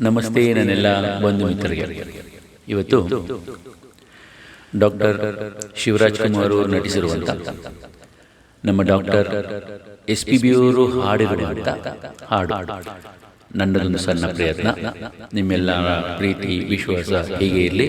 ನಮಸ್ತೆ ನನ್ನೆಲ್ಲ ಬಂಧು ಮಿತ್ರರಿಗೆ. ಇವತ್ತು ಡಾಕ್ಟರ್ ಶಿವರಾಜ್ ಕುಮಾರ್ ಅವರು ನಟಿಸಿರುವಂತ ನಮ್ಮ ಡಾಕ್ಟರ್ ಎಸ್ ಪಿ ಬಿ ಅವರು ಹಾಡಿರುವಂಥ ಹಾಡು. ನನ್ನದೊಂದು ಸಣ್ಣ ಪ್ರಯತ್ನ. ನಿಮ್ಮೆಲ್ಲರ ಪ್ರೀತಿ, ವಿಶ್ವಾಸ ಹೀಗೆ ಇರಲಿ.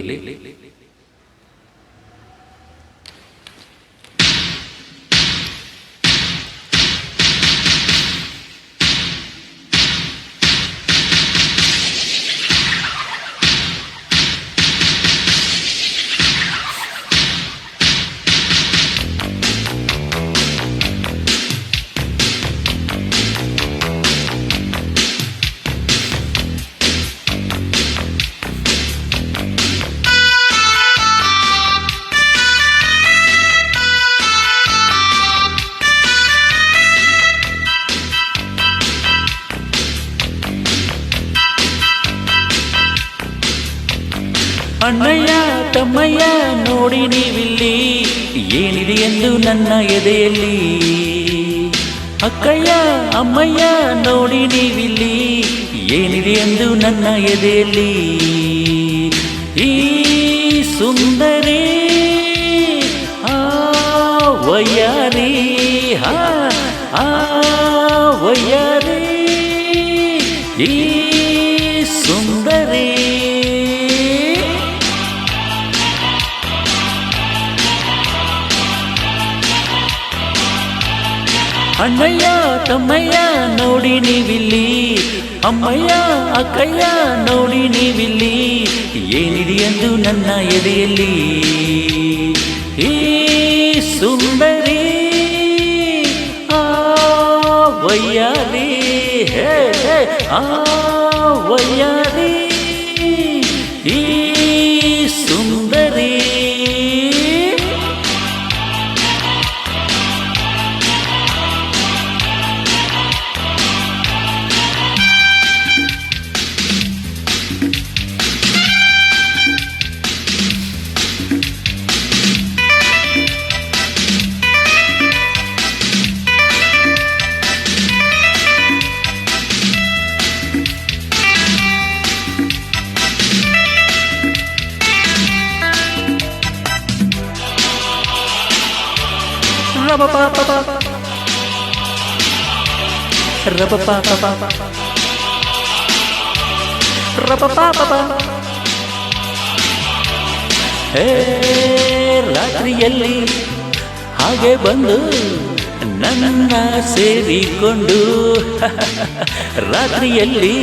ಅಣ್ಣಯ್ಯ, ತಮ್ಮಯ್ಯ, ನೋಡಿ ನೀವಿಲ್ಲಿ ಏನಿದೆ ಎಂದು ನನ್ನ ಎದೆಯಲ್ಲಿ. ಅಕ್ಕಯ್ಯ, ಅಮ್ಮಯ್ಯ, ನೋಡಿ ನೀವಿಲ್ಲಿ ಏನಿದೆ ಎಂದು ನನ್ನ ಎದೆಯಲ್ಲಿ. ಈ ಸುಂದರಿ, ಆ ವಯ್ಯಾರಿ ಆ ವಯ್ಯಾರಿ ಈ ಅಣ್ಣಯ್ಯ ತಮ್ಮಯ್ಯ ನೋಡಿ ನೀವಿಲ್ಲಿ ಅಮ್ಮಯ್ಯ ಅಕ್ಕಯ್ಯ ನೋಡಿ ನೀವಿಲ್ಲಿ ಏನಿದೆ ಎಂದು ನನ್ನ ಎದೆಯಲ್ಲಿ ಈ ಸುಂದರಿ ಆ ವಯ್ಯಾರಿ ಹೇ ಹೇ, ಆ ವಯ್ಯಾರಿ ಹೇ ರಾತ್ರಿಯಲ್ಲಿ ಹಾಗೆ ಬಂದು ನನ್ನ ಸೇರಿಕೊಂಡು ರಾತ್ರಿಯಲ್ಲಿ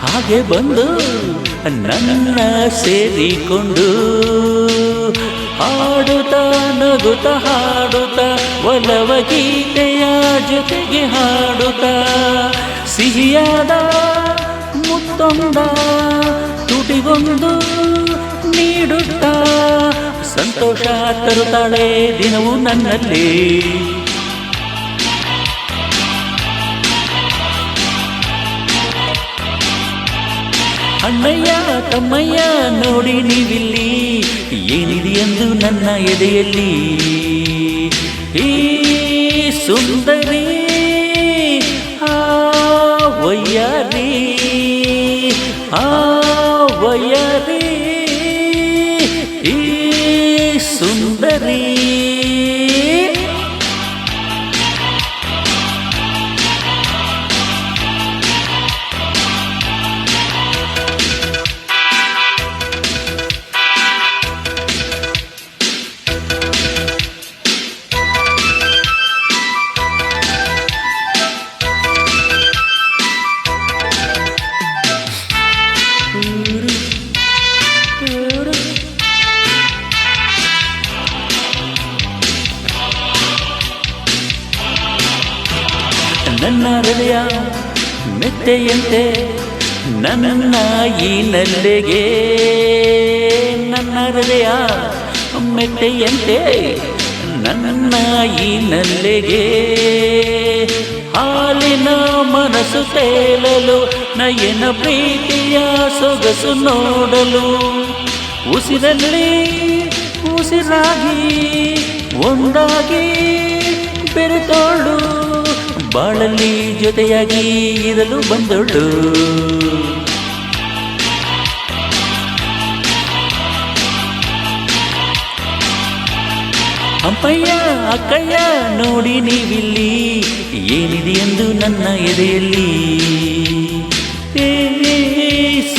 ಹಾಗೆ ಬಂದು ನನ್ನ ಸೇರಿಕೊಂಡು ಹಾಡುತ್ತಾ, ನಗುತ್ತ, ಹಾಡುತ್ತ, ಒಲವ ಗೀತೆಯ ಜೊತೆಗೆ ಹಾಡುತ್ತ. ಸಿಹಿಯಾದ, ಮುತ್ತೊಂದ, ತುಟಿಗೊಂದು ನೀಡುತ್ತ. ಸಂತೋಷ ತರುತ್ತಾಳೆ ದಿನವೂ ನನ್ನಲ್ಲಿ. ಅಣ್ಣಯ್ಯ, ತಮ್ಮಯ್ಯ, ನೋಡಿ ನೀವಿಲ್ಲಿ. ಏನಿದೆ ಎಂದು ನನ್ನ ಎದೆಯಲ್ಲಿ? ಈ ಸುಂದರಿ ಆ ವಯ್ಯಾರಿ ಆ ವಯ್ಯಾರಿ ನನ್ನ ಹೃದಯ ಮೆತ್ತೆಯಂತೆ, ನನ್ನ ಈ ನಲ್ಲೆಗೆ ನನ್ನ ಹೃದಯ ಮೆತ್ತೆಯಂತೆ, ನನ್ನ ಈ ನಲ್ಲೆಗೆ ಹಾಲಿನ ಮನಸ್ಸು ತೇಲಲು ನಯನ ಪ್ರೀತಿಯ ಸೊಗಸು ನೋಡಲು. ಉಸಿರಲ್ಲಿ ಉಸಿರಾಗಿ, ಒಂದಾಗಿ ಬೆರೆತೋಳು. ಬಾಳಲ್ಲಿ ಜೊತೆಯಾಗಿ ಇರಲು ಬಂದಳು. ಅಪ್ಪಯ್ಯ ಅಕ್ಕಯ್ಯ ನೋಡಿ ನೀವಿಲ್ಲಿ ಏನಿದೆಯೆಂದು ನನ್ನ ಎದೆಯಲ್ಲಿ.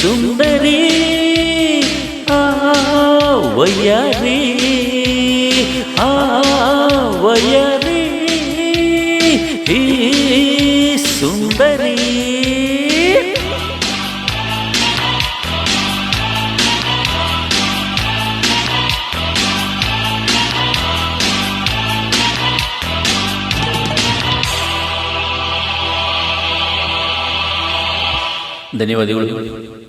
ಸುಂದರಿ ಆ ವಯ್ಯಾರಿ. then he